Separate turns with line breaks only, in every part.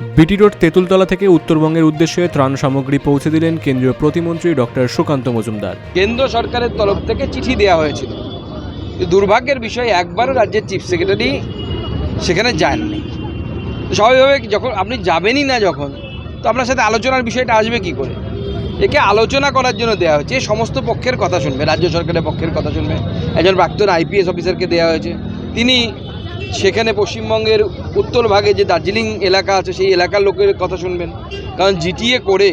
BT road Tentultala থেকে উত্তরবঙ্গের উদ্দেশ্যে ত্রাণ সামগ্রী পৌঁছে দিলেন কেন্দ্রীয় প্রতিমন্ত্রী ডক্টর সুকান্ত মজুমদার।
কেন্দ্র সরকারের তরফ থেকে চিঠি দেওয়া হয়েছিল। দুর্ভাগ্যের বিষয়, একবারও রাজ্যের চিফ সেক্রেটারি সেখানে যাননি। স্বাভাবিকভাবে যখন আপনি যাবেনই না যখন, তো আপনার সাথে আলোচনার বিষয়টা আসবে কি করে? একে আলোচনা করার জন্য দেওয়া হয়েছে সমস্ত পক্ষের কথা শুনবে, রাজ্য সরকারের পক্ষের কথা শুনবে। একজন প্রাক্তন আইপিএস অফিসারকে দেওয়া হয়েছে। তিনি সেখানে পশ্চিমবঙ্গের উত্তর ভাগে যে দার্জিলিং এলাকা আছে, সেই এলাকার লোকের কথা শুনবেন। কারণ জিটিএ করে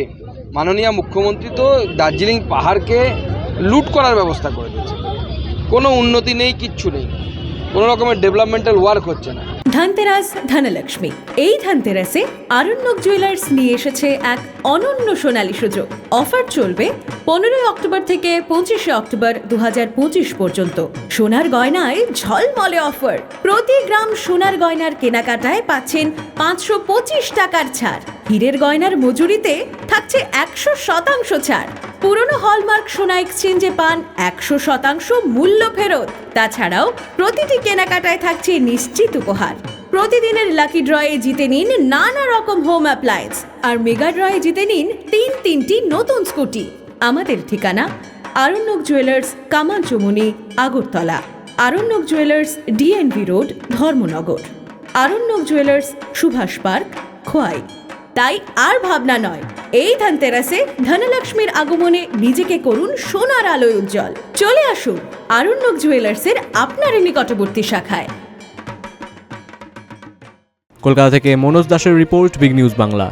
মাননীয় মুখ্যমন্ত্রী তো দার্জিলিং পাহাড়কে লুট করার ব্যবস্থা করে দিয়েছে। কোনো উন্নতি নেই, কিচ্ছু নেই। কোনো রকমের ডেভেলপমেন্টাল ওয়ার্ক হচ্ছে না।
ধনতেরাস ধনলক্ষ্মী। এই ধনতেরাসে আরণ্যক জুয়েলার্স নিয়ে এসেছে এক অনন্য সোনালী সুযোগ। অফার চলবে পনেরোই অক্টোবর থেকে পঁচিশে অক্টোবর দু হাজার পঁচিশ পর্যন্ত। সোনার গয়নায় ঝলমলে অফার। প্রতি গ্রাম সোনার গয়নার কেনাকাটায় পাচ্ছেন পাঁচশো পঁচিশ টাকার ছাড়। হীরের গয়নার মজুরিতে থাকছে একশো শতাংশ ছাড়। পুরনো হলমার্ক সোনা এক্সচেঞ্জে পান একশো শতাংশ মূল্য ফেরত। তাছাড়াও প্রতিটি কেনাকাটায় থাকছে নিশ্চিত উপহার। প্রতিদিনের লাকি ড্রয়ে জিতে নিন নানা রকম হোম অ্যাপ্লায়েন্স। আর মেগা ড্রয়ে জিতে নিন তিন তিনটি নতুন স্কুটি। আমাদের ঠিকানা Aranyak jewellers, Kamal Chomuni, Agartala. Aranyak jewellers DNV road Dharmanagar. Aranyak jewellers, Subhash park, Khowai. তাই আর ভাবনা নয়, এই ধনতেরাসে ধনলক্ষ্মীর আগমনে নিজেকে করুন সোনার আলোয় উজ্জ্বল। চলে আসুন আরণ্যক জুয়েলার্সের আপনার নিকটবর্তী শাখায়।
কলকাতা থেকে মনোজ দাসের রিপোর্ট, বিগ নিউজ বাংলা।